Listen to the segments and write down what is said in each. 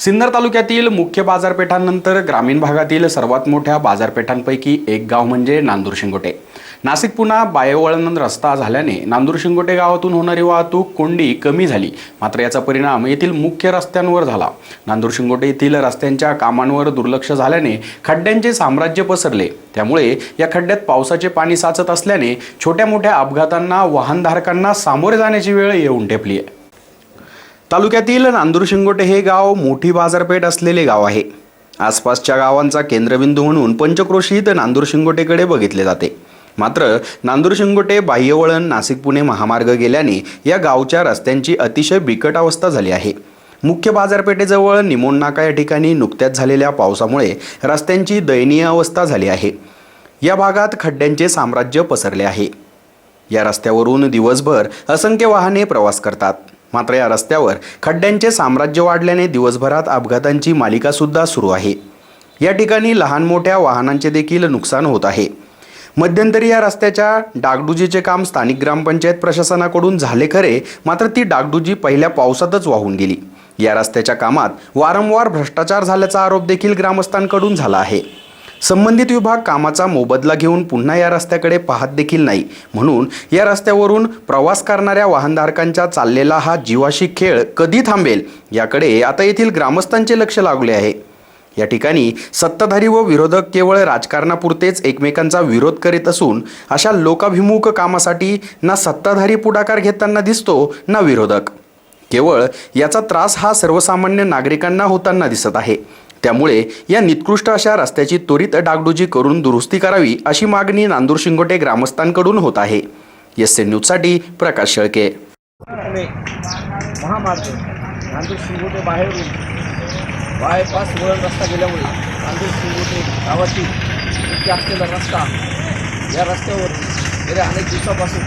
सिन्नर तालुक्यातील मुख्य बाजारपेठांनंतर ग्रामीण भागातील सर्वात मोठ्या बाजारपेठांपैकी एक गाव म्हणजे नांदूर शिंगोटे. नाशिक पुन्हा बायवळण रस्ता झाल्याने नांदूर शिंगोटे गावातून होणारी वाहतूक कोंडी कमी झाली. मात्र याचा परिणाम येथील मुख्य रस्त्यांवर झाला. नांदूर शिंगोटे येथील रस्त्यांच्या कामांवर दुर्लक्ष झाल्याने खड्ड्यांचे साम्राज्य पसरले. त्यामुळे या खड्ड्यात पावसाचे पाणी साचत असल्याने छोट्या मोठ्या अपघातांना वाहनधारकांना सामोरे जाण्याची वेळ येऊन ठेपली आहे. तालुक्यातील नांदूर शिंगोटे हे गाव मोठी बाजारपेठ असलेले गाव आहे. आसपासच्या गावांचा केंद्रबिंदू म्हणून पंचक्रोशीत नांदूर शिंगोटेकडे बघितले जाते. मात्र नांदूर शिंगोटे बाह्यवळण नाशिक पुणे महामार्ग गेल्याने या गावच्या रस्त्यांची अतिशय बिकट अवस्था झाली आहे. मुख्य बाजारपेठेजवळ निमोण नाका या ठिकाणी नुकत्याच झालेल्या पावसामुळे रस्त्यांची दयनीय अवस्था झाली आहे. या भागात खड्ड्यांचे साम्राज्य पसरले आहे. या रस्त्यावरून दिवसभर असंख्य वाहने प्रवास करतात. मात्र या रस्त्यावर खड्ड्यांचे साम्राज्य वाढल्याने दिवसभरात अपघातांची मालिकासुद्धा सुरू आहे. या ठिकाणी लहान मोठ्या वाहनांचे देखील नुकसान होत आहे. मध्यंतरी या रस्त्याच्या डागडुजीचे काम स्थानिक ग्रामपंचायत प्रशासनाकडून झाले खरे मात्र ती डागडुजी पहिल्या पावसातच वाहून गेली. या रस्त्याच्या कामात वारंवार भ्रष्टाचार झाल्याचा आरोप देखील ग्रामस्थांकडून झाला आहे. संबंधित विभाग कामाचा मोबदला घेऊन पुन्हा या रस्त्याकडे पाहत देखील नाही. म्हणून या रस्त्यावरून प्रवास करणाऱ्या वाहनधारकांच्या चाललेला हा जीवाशी खेळ कधी थांबेल याकडे आता येथील ग्रामस्थांचे लक्ष लागले आहे. या ठिकाणी सत्ताधारी व विरोधक केवळ राजकारणापुरतेच एकमेकांचा विरोध करीत असून अशा लोकाभिमुख कामासाठी ना सत्ताधारी पुढाकार घेताना दिसतो ना विरोधक. केवळ याचा त्रास हा सर्वसामान्य नागरिकांना होताना दिसत आहे. त्यामुळे या निकृष्ट अशा रस्त्याची त्वरित डागडुजी करून दुरुस्ती करावी अशी मागणी नांदूर शिंगोटे ग्रामस्थांकडून होत आहे. एस एन न्यूजसाठी प्रकाश शेळके. महामार्ग नांदूर शिंगोटे बाहेरून बायपास वळण रस्ता गेल्यामुळे नांदूर शिंगोटे गावातील मुख्य असलेला रस्ता या रस्त्यावर गेल्या अनेक दिवसापासून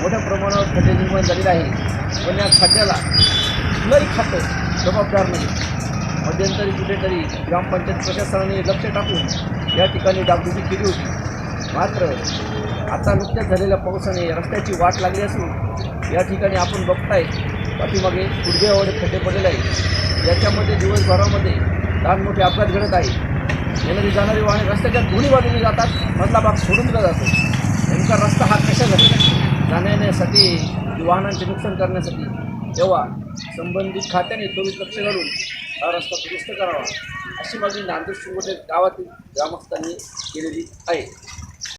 मोठ्या प्रमाणावर खड्डे निर्माण झालेले आहे. पण या खड्ड्याला कुठलंही खातं जबाबदार नाही. मध्यंतरी कुठेतरी ग्रामपंचायत प्रशासनाने लक्ष टाकून या ठिकाणी डागडुजी केली होती. मात्र आता नुकत्याच झालेल्या पावसाने रस्त्याची वाट लागली असून या ठिकाणी आपण बघताय पाठीमागे गुडघ्यावर खड्डे पडलेले आहेत. याच्यामध्ये दिवसभरामध्ये लहान मोठे अपघात घडत आहे येणारी जाणारी वाहने रस्त्याच्या दोन्ही बाजूने जातात मधला भाग सोडून दिला जातो. नेमका रस्ता हा कशा झालेला येण्यासाठी वाहनांचे नुकसान करण्यासाठी तेव्हा संबंधित खात्याने त्वरित लक्ष घालून हा रस्ता दुरुस्त करावा अशी मागणी नांदेड शिंगोटे गावातील ग्रामस्थांनी केलेली आहे.